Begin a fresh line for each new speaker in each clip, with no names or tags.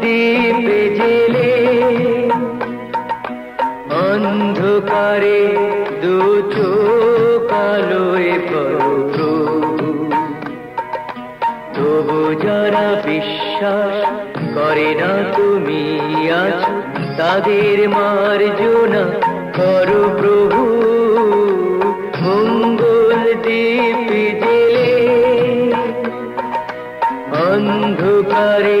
দ্বীপে জেলে। অন্ধকারে দু কালোয় প্রভু তবু যারা বিশ্বাস করে না তুমি আছো, তাদের মার্জনা করো প্রভু। মঙ্গল দ্বীপ জেলে। অন্ধকারে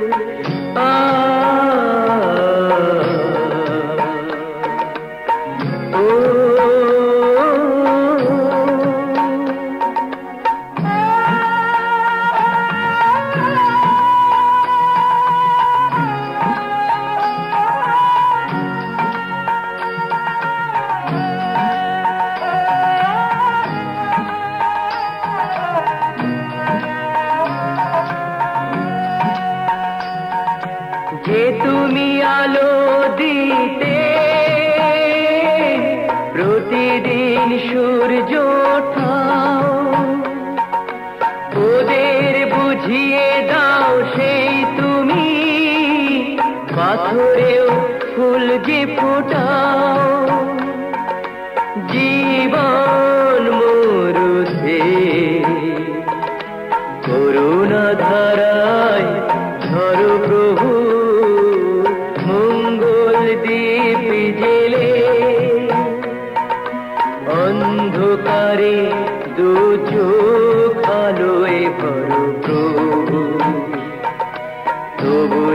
সেই তুমি। পাথরেও ফুল যে ফোটাও। জীবন মরুতে করুণা ধারায় ধরো প্রভু, মঙ্গল দ্বীপ জেলে। অন্ধকারে দু চোখ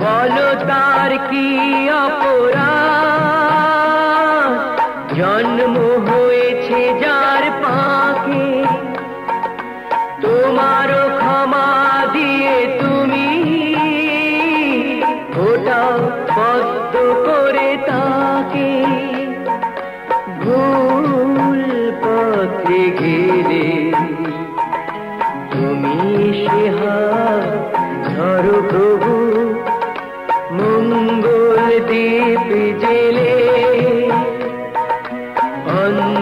বলো তার কি অপরাধ? জন্ম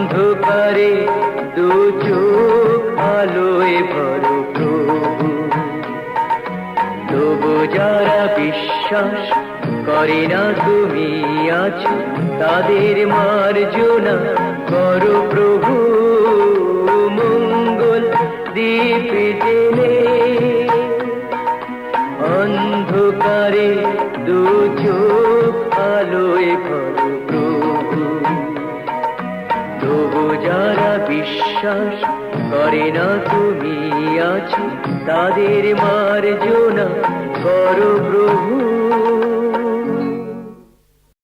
অন্ধকারে দু চোখ আলোয় ভরো প্রভু। তবু যারা বিশ্বাস করে না তুমি আছো, তাদের মার্জনা করো প্রভু। মঙ্গল দ্বীপ জেলে অন্ধকারে দু চোখ আলোয় ভরো যারা বিশ্বাস করে না তুমি আছো তাদের মার্জনা করো প্রভু।